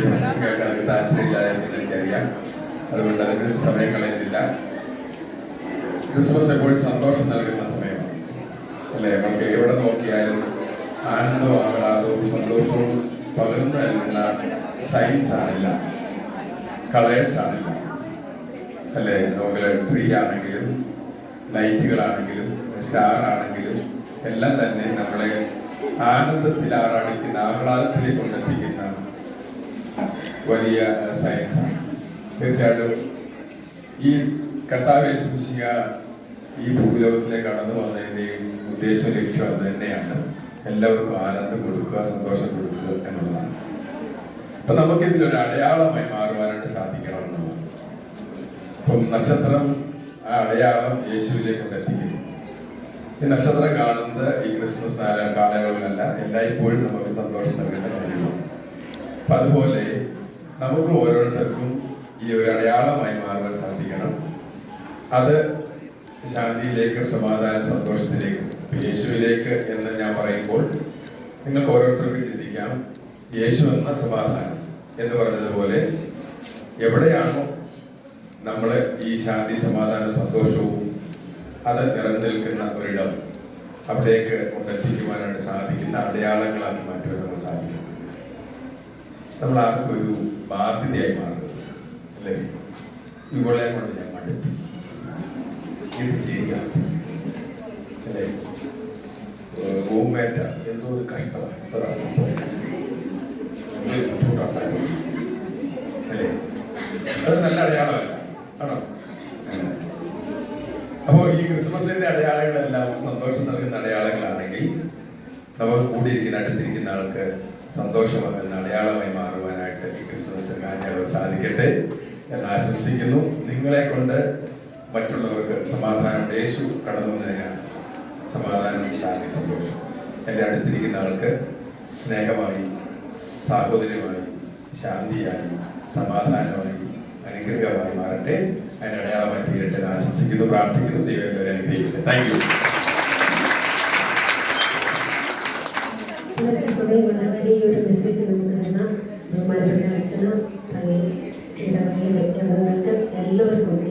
പ്രശ്നം കേൾക്കാൻ താല്പര്യമില്ല എന്ന് എനിക്കറിയാം അതുകൊണ്ട് അതിന് സമയം കളയുന്നില്ല ക്രിസ്മസ് സന്തോഷം നൽകുന്ന സമയമാണ്. അല്ലേ? നമുക്ക് എവിടെ നോക്കിയാലും ആനന്ദവും ആഹ്ലാദവും സന്തോഷവും പകർന്നു നൽകുന്ന സയൻസ് ആണില്ല. കളേഴ്സ് ആണില്ല. അല്ലേ? നോക്കിയ ട്രീ ആണെങ്കിലും ലൈറ്റുകളാണെങ്കിലും സ്റ്റാർ ആണെങ്കിലും എല്ലാം തന്നെ നമ്മളെ ആനന്ദത്തിൽ ആറാടിക്കുന്ന ആഹ്ലാദത്തിലേക്ക് കൊണ്ടെത്തിക്കുന്ന വലിയ സയൻസാണ് തീർച്ചയായിട്ടും ഈ കർത്താവ് ഈ ഭൂലോകത്തിലേക്ക് കടന്നു വന്നതിന്റെയും ഉദ്ദേശവും ലക്ഷ്യം അത് തന്നെയാണ്. എല്ലാവർക്കും ആനന്ദം കൊടുക്കുക സന്തോഷം കൊടുക്കുക എന്നുള്ളതാണ്. അപ്പൊ നമുക്ക് ഒരു അടയാളമായി മാറുവാനായിട്ട് സാധിക്കണം എന്നുള്ളതാണ്. ഇപ്പം നക്ഷത്രം ആ അടയാളം യേശുവിലേക്ക് കൊണ്ടെത്തിക്കുന്നു ഈ നക്ഷത്രം കാണുന്നത് ഈ ക്രിസ്മസ് കാല കാലയളവിലല്ല. എല്ലായ്പ്പോഴും നമുക്ക് സന്തോഷം നൽകേണ്ട കാര്യമാണ്. അപ്പൊ അതുപോലെ നമുക്ക് ഓരോരുത്തർക്കും ഈ ഒരു അടയാളമായി മാറുവാൻ സാധിക്കണം. അത് ശാന്തിയിലേക്കും സമാധാന സന്തോഷത്തിലേക്കും യേശുവിലേക്ക് എന്ന് ഞാൻ പറയുമ്പോൾ നിങ്ങൾക്ക് ഓരോരുത്തർക്കും ചിന്തിക്കാം. യേശു എന്ന സമാധാനം എന്ന് പറഞ്ഞതുപോലെ എവിടെയാണോ നമ്മൾ ഈ ശാന്തി സമാധാന സന്തോഷവും അത് നിറഞ്ഞു നിൽക്കുന്ന ഒരിടം അവിടേക്ക് കൊണ്ടെത്തിക്കുവാനായിട്ട് സാധിക്കുന്ന അടയാളങ്ങളാക്കി മാറ്റുവാൻ നമ്മൾ ആർക്കും ഒരു ബാധ്യതയായി മാറുന്നത് അല്ലേ? ഇവളെ കൊണ്ട് ഞാൻ മടുത്തു. ഇത് അല്ലേ? റൂംമേറ്റ എന്തോ ഒരു കഷ്ടമാണ്. അല്ലേ? അത് നല്ല അടയാളമല്ല ആണോ? അപ്പോൾ അപ്പോ ഈ ക്രിസ്മസിന്റെ അടയാളങ്ങളെല്ലാം സന്തോഷം നൽകുന്ന അടയാളങ്ങളാണെങ്കിൽ നമുക്ക് കൂടിയിരിക്കുന്ന അടുത്തിരിക്കുന്ന ആൾക്ക് സന്തോഷമാകുന്ന അടയാളമായി മാറുവാനായിട്ട് ഈ ക്രിസ്മസ് കാഞ്ഞാൽ സാധിക്കട്ടെ ഞാൻ ആശംസിക്കുന്നു. നിങ്ങളെ കൊണ്ട് മറ്റുള്ളവർക്ക് സമാധാനം യേശു കടന്നു വന്നതിനാണ് സമാധാനം ശാന്തി സന്തോഷം. എന്റെ അടുത്തിരിക്കുന്ന ആൾക്ക് സ്നേഹമായി സാഹോദര്യമായി ശാന്തിയായി സമാധാനമായി അനുഗ്രഹമായി മാറട്ടെ. അതിന് അടയാളമായി തീരട്ടെ ആശംസിക്കുന്നു പ്രാർത്ഥിക്കുന്നു. ദൈവം അനുഗ്രഹിക്കട്ടെ. താങ്ക് യു കുറച്ച് സമയം വളരെ ഈ ഒരു മെസ്സേജ് നമുക്ക് തന്ന ബഹുമാനപ്പെട്ട അച്ഛന് എല്ലാവർക്കും